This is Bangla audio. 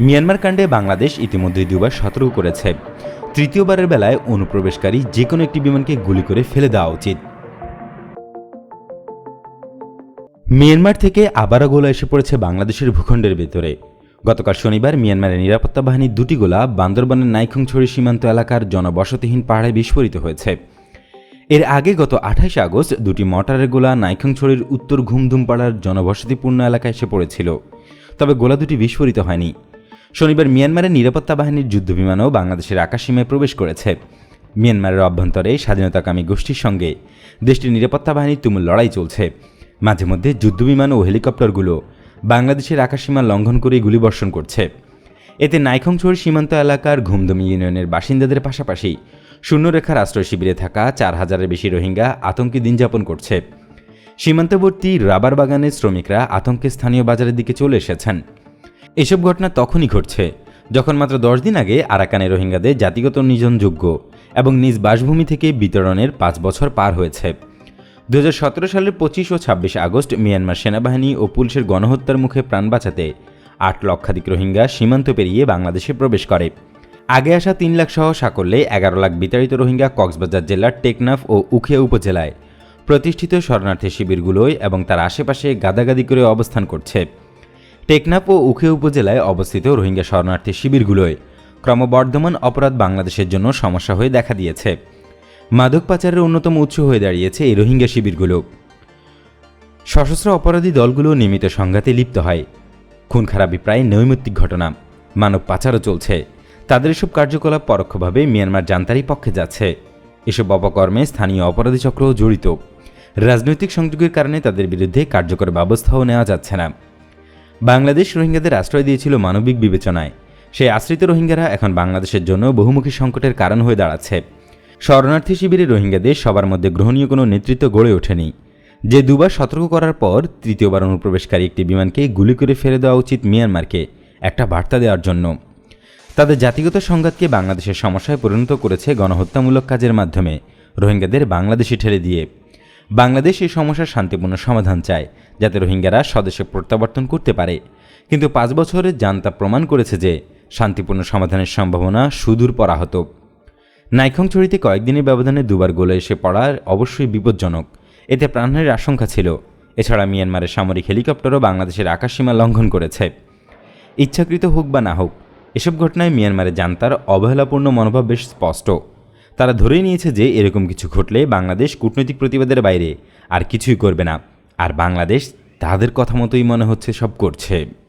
মিয়ানমার কাণ্ডে বাংলাদেশ ইতিমধ্যে দুবার সতর্ক করেছে। তৃতীয়বারের বেলায় অনুপ্রবেশকারী যে কোনো একটি বিমানকে গুলি করে ফেলে দেওয়া উচিত। মিয়ানমার থেকে আবারও গোলা এসে পড়েছে বাংলাদেশের ভূখণ্ডের ভেতরে। গতকাল শনিবার মিয়ানমারের নিরাপত্তা বাহিনীর দুটি গোলা বান্দরবানের নাইখংছড়ি সীমান্ত এলাকার জনবসতিহীন পাহাড়ে বিস্ফোরিত হয়েছে। এর আগে গত আঠাইশে আগস্ট দুটি মটারের গোলা নাইখংছড়ির উত্তর ঘুমধুমপাড়ার জনবসতিপূর্ণ এলাকায় এসে পড়েছিল। তবে গোলা দুটি বিস্ফোরিত হয়নি। শনিবার মিয়ানমারের নিরাপত্তা বাহিনীর যুদ্ধবিমানও বাংলাদেশের আকাশসীমায় প্রবেশ করেছে। মিয়ানমারের অভ্যন্তরে স্বাধীনতাকামী গোষ্ঠীর সঙ্গে। দেশটির নিরাপত্তা বাহিনীর তুমুল লড়াই চলছে। মাঝে মধ্যে যুদ্ধবিমান ও হেলিকপ্টারগুলো বাংলাদেশের আকাশসীমা লঙ্ঘন করে গুলিবর্ষণ করছে। এতে নাইখংছড়ি সীমান্ত এলাকার ঘুমদুম ইউনিয়নের বাসিন্দাদের পাশাপাশি শূন্যরেখার আশ্রয় শিবিরে থাকা চার হাজারের বেশি রোহিঙ্গা আতঙ্কে দিন যাপন করছে। সীমান্তবর্তী রাবার বাগানের শ্রমিকরা আতঙ্কে স্থানীয় বাজারের দিকে চলে এসেছেন। এসব ঘটনা তখনই ঘটছে, যখন মাত্র দশ দিন আগে আরাকানে রোহিঙ্গাদের জাতিগত নিধনযোগ্য এবং নিজ বাসভূমি থেকে বিতরণের পাঁচ বছর পার হয়েছে। দু হাজার সতেরো সালের পঁচিশ ও ছাব্বিশ আগস্ট মিয়ানমার সেনাবাহিনী ও পুলিশের গণহত্যার মুখে প্রাণ বাঁচাতে আট লক্ষাধিক রোহিঙ্গা সীমান্ত পেরিয়ে বাংলাদেশে প্রবেশ করে। আগে আসা তিন লাখ সহ সাকল্যে এগারো লাখ বিতাড়িত রোহিঙ্গা কক্সবাজার জেলার টেকনাফ ও উখিয়া উপজেলায় প্রতিষ্ঠিত শরণার্থী শিবিরগুলোয় এবং তার আশেপাশে গাদাগাদি করে অবস্থান করছে। টেকনাফ ও উখে উপজেলায় অবস্থিত রোহিঙ্গা শরণার্থী শিবিরগুলোয় ক্রমবর্ধমান অপরাধ বাংলাদেশের জন্য সমস্যা হয়ে দেখা দিয়েছে। মাদক পাচারের অন্যতম উৎস হয়ে দাঁড়িয়েছে এই রোহিঙ্গা শিবিরগুলো। সশস্ত্র অপরাধী দলগুলো নিয়মিত সংঘাতে লিপ্ত হয়। খুন খারাপি প্রায় নৈমিত্তিক ঘটনা। মানব পাচারও চলছে। তাদের এসব কার্যকলাপ পরোক্ষভাবে মিয়ানমার জান্তারই পক্ষে যাচ্ছে। এসব অপকর্মে স্থানীয় অপরাধী চক্রও জড়িত। রাজনৈতিক সংযোগের কারণে তাদের বিরুদ্ধে কার্যকর ব্যবস্থাও নেওয়া যাচ্ছে না। বাংলাদেশ রোহিঙ্গাদের আশ্রয় দিয়েছিল মানবিক বিবেচনায়। সেই আশ্রিত রোহিঙ্গারা এখন বাংলাদেশের জন্য বহুমুখী সংকটের কারণ হয়ে দাঁড়াচ্ছে। শরণার্থী শিবিরে রোহিঙ্গাদের সবার মধ্যে গ্রহণীয় কোনো নেতৃত্ব গড়ে ওঠেনি। যে দুবার সতর্ক করার পর তৃতীয়বার অনুপ্রবেশকারী একটি বিমানকে গুলি করে ফেলে দেওয়া উচিত মিয়ানমারকে একটা বার্তা দেওয়ার জন্য। তাদের জাতিগত সংঘাতকে বাংলাদেশের সমস্যায় পরিণত করেছে গণহত্যামূলক কাজের মাধ্যমে। রোহিঙ্গাদের বাংলাদেশে ঠেলে দিয়ে বাংলাদেশ এই সমস্যার শান্তিপূর্ণ সমাধান চায়, যাতে রোহিঙ্গারা স্বদেশে প্রত্যাবর্তন করতে পারে। কিন্তু পাঁচ বছরের জান্তা প্রমাণ করেছে যে, শান্তিপূর্ণ সমাধানের সম্ভাবনা সুদূর পরাহত। নাইখংছড়িতে কয়েকদিনের ব্যবধানে দুবার গোলে এসে পড়ার অবশ্যই বিপজ্জনক। এতে প্রাণহানির আশঙ্কা ছিল। এছাড়া মিয়ানমারের সামরিক হেলিকপ্টারও বাংলাদেশের আকাশসীমা লঙ্ঘন করেছে। ইচ্ছাকৃত হোক বা না হোক, এসব ঘটনায় মিয়ানমারের জান্তার অবহেলাপূর্ণ মনোভাব বেশ স্পষ্ট। তারা ধরেই নিয়েছে যে এরকম কিছু ঘটলে বাংলাদেশ কূটনৈতিক প্রতিবাদের বাইরে আর কিছুই করবে না। আর বাংলাদেশ তাদের কথা মতোই মনে হচ্ছে সব করছে।